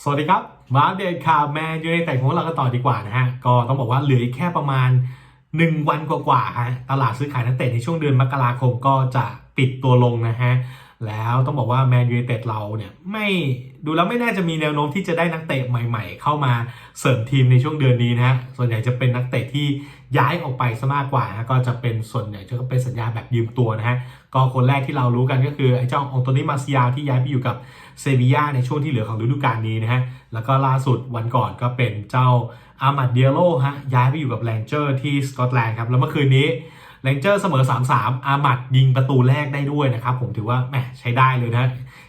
สวัสดีครับ มาอัปเดตข่าวแมนยูในแต่ของเรากันต่อดีกว่านะฮะ ก็ต้องบอกว่าเหลืออีกแค่ประมาณ 1 วันกว่าๆฮะ ตลาดซื้อขายนักเตะในช่วงเดือนมกราคมก็จะปิดตัวลงนะฮะ แล้วต้องบอกว่าแมนยูไนเต็ดเราเนี่ยไม่ดูแล้วไม่น่าจะมีแนวโน้มที่จะได้นักเตะใหม่ ๆ เข้ามาเสริมทีมในช่วงเดือนนี้นะฮะส่วนใหญ่จะเป็นนักเตะที่ย้ายออกไปซะมากกว่านะก็จะเป็นส่วนใหญ่จะเป็นสัญญาแบบยืมตัวนะฮะก็คนแรกที่เรารู้กันก็คือไอ้เจ้าองโตนีมาซิยาที่ย้ายไปอยู่กับเซบียาในช่วงที่เหลือของฤดูกาลนี้นะฮะแล้วก็ล่าสุดวันก่อนก็เป็นเจ้าอามัดเดียโลฮะย้ายไปอยู่กับแรงเจอร์ที่สกอตแลนด์ครับแล้วเมื่อคืนนี้ แรงเจอร์เสมอ 3-3 อามัดยิงประตูแรกได้ด้วยนะครับผมถือว่าแหมใช้ได้เลยนะ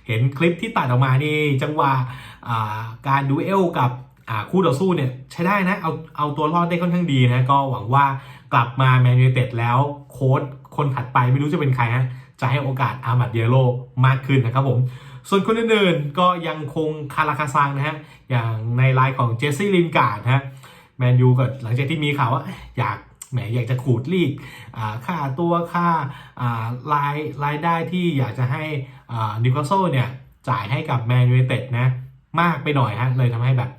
เห็นคลิปที่ตัดออกมานี่จังหวะการดูเอลกับคู่ต่อสู้เนี่ยใช้ได้นะเอาเอาตัวรอดได้ค่อนข้างดีนะ ก็หวังว่ากลับมาแมนยูเต็ดแล้วโค้ชคนถัดไปไม่รู้จะเป็นใครฮะจะให้โอกาสอามัดเดียโลมากขึ้นนะครับผมส่วนคนอื่นๆก็ยังคงคาราคาซังนะฮะ อย่างในไลน์ของเจสซี่ลินการ์ดนะฮะ แมนยูก็หลังจากที่มีข่าวว่าอยาก แหมอยากจะขูดรีดค่าตัวค่ารายรายได้ที่อยากจะให้นิวคาสเซิลเนี่ยจ่ายให้กับแมนยูไนเต็ดนะมากไปหน่อยฮะเลยทำให้แบบ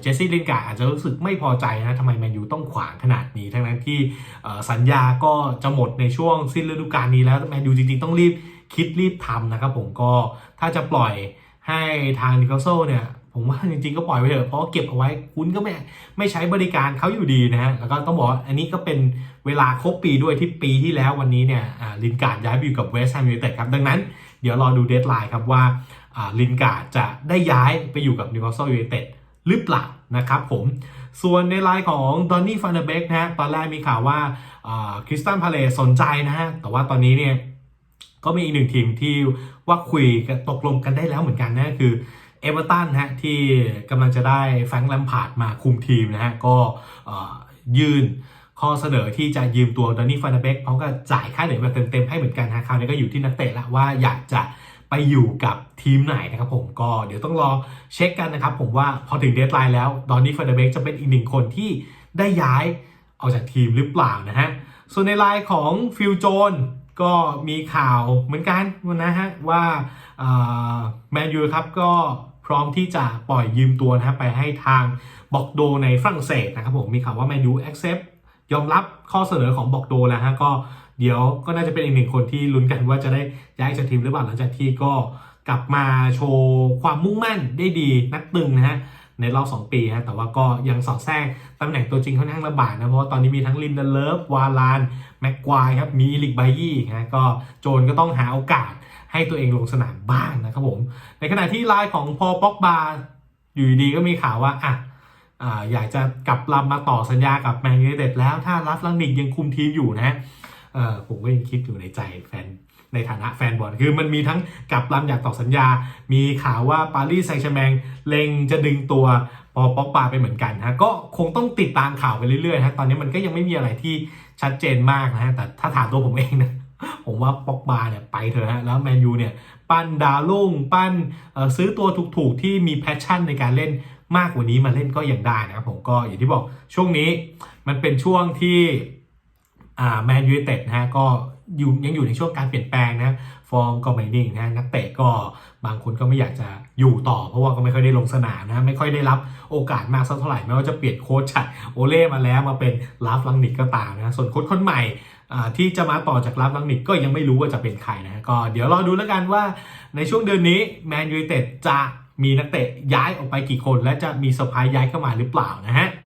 เจสซี่ลินการ์อาจจะรู้สึกไม่พอใจนะทำไมแมนยูต้องขวางขนาดนี้ ทั้งนั้นที่สัญญาก็จะหมดในช่วงสิ้นฤดูกาลนี้แล้วแมนยูจริงๆ ต้องรีบคิดรีบทำนะครับผมก็ถ้าจะปล่อยให้ทางนิวคาสเซิลเนี่ย ผมว่าจริงๆก็ปล่อยไปเถอะเพราะเก็บเอาไว้คุณก็ไม่ไม่ใช้บริการเขาอยู่ดีนะฮะแล้วก็ต้องบอกว่าอันนี้ก็เป็นเวลาครบปีด้วยที่ปีที่แล้ววันนี้เนี่ยลินการ์ดย้ายไปอยู่กับเวสต์แฮมยูไนเต็ดครับดังนั้นเดี๋ยวรอดูเดทไลน์ครับว่าลินการ์ดจะได้ย้ายไปอยู่กับนิวคาสเซิลยูไนเต็ดหรือเปล่านะครับผมส่วนในไลน์ของดอนนี่ฟานเดเบกนะฮะตอนแรกมีข่าวว่าคริสตันพาเลสนใจนะฮะแต่ว่าตอนนี้เนี่ยก็มีอีกหนึ่งทีมที่ว่าคุยกันตกลงกันได้แล้วเหมือนกันนะคือ เอเวอร์ตันนะฮะที่กำลังจะได้แฟรงค์แลมพาร์ดมาคุมทีมนะฮะก็ยื่นข้อเสนอที่จะยืมตัวดอนนี่ฟานเบกพร้อมกับจ่ายค่าเหนื่อยแบบเต็มๆให้เหมือนกันนะคราวนี้ก็อยู่ที่นักเตะละว่าอยากจะไปอยู่กับทีมไหนนะครับผมก็เดี๋ยวต้องรอเช็คกันนะครับผมว่าพอถึงเดทไลน์แล้วดอนนี่ฟานเบกจะเป็นอีกหนึ่งคนที่ได้ย้ายออกจากทีมหรือเปล่านะฮะส่วนในไลน์ของฟิลโจนก็มีข่าวเหมือนกันนะฮะว่าแมนยูครับก็ พร้อมที่จะปล่อยยืมตัวนะฮะไปให้ทางบอกโดในฝรั่งเศสนะครับผมมีข่าวว่าแมนยู accept ยอมรับข้อเสนอของบอกโดแล้วฮะก็เดี๋ยวก็น่าจะเป็นอีกหนึ่งคนที่ลุ้นกันว่าจะได้ย้ายจากทีมหรือเปล่าหลังจากที่ก็กลับมาโชว์ความมุ่งมั่นได้ดีนักตึงนะฮะ ในรอบ 2 ปีฮะแต่ว่าก็ยังสอดแทรกตำแหน่งตัวจริงค่อนข้างลำบากนะ เพราะว่าตอนนี้มีทั้งลินเดเลฟวาลาน แม็กควายครับ มีลิกไบยี่นะก็โจนก็ต้องหาโอกาสให้ตัวเองลงสนามบ้างนะครับผม ในขณะที่ลน์ของพอป็อกบาอยู่ดีก็มีข่าวว่าอะอยากจะกลับลำมาต่อสัญญากับแมนยูไนเต็ดแล้วถ้ารัฟลังนิกยังคุมทีมอยู่นะผมก็ยังคิดอยู่ในใจแฟน ในฐานะแฟนบอลคือมันมีทั้งกับลำอยากต่อสัญญา มีข่าวว่าปารีสแซงต์แชร์แมงเล็งจะดึงตัวปอป็อกบาไปเหมือนกันฮะก็คงต้องติดตามข่าวไปเรื่อยๆฮะตอนนี้มันก็ยังไม่มีอะไรที่ชัดเจนมากนะฮะแต่ถ้าถามตัวผมเองนะผมว่าป็อกบาเนี่ยไปเถอะฮะแล้วแมนยูเนี่ยปั้นดาวลุ่งปั้นซื้อตัวถูกๆ ที่มีแพชชั่นในการเล่นมากกว่านี้มาเล่นก็ยังได้นะครับผมก็อย่างที่บอกช่วงนี้มันเป็นช่วงที่ แมนยูไนเต็ดนะฮะก็อยู่ยังอยู่ในช่วงการเปลี่ยนแปลงนะฟอร์มก็ไม่นิ่งนะนักเตะก็บางคนก็ไม่อยากจะอยู่ต่อ เพราะว่าก็ไม่ค่อยได้ลงสนามนะไม่ค่อยได้รับโอกาสมากสักเท่าไหร่ไม่ว่าจะเปลี่ยนโค้ชจากโอเล่มาแล้วมาเป็นลาฟลังนิกก็ตามนะส่วนโค้ชคนใหม่ที่จะมาต่อจากรับลังนิกก็ยังไม่รู้ว่าจะเป็นใครนะก็เดี๋ยวรอดูแล้วกันว่าในช่วงเดือนนี้แมนยูไนเต็ดจะมีนักเตะย้ายออกไปกี่คน และจะมีสปายย้ายเข้ามาหรือเปล่านะฮะ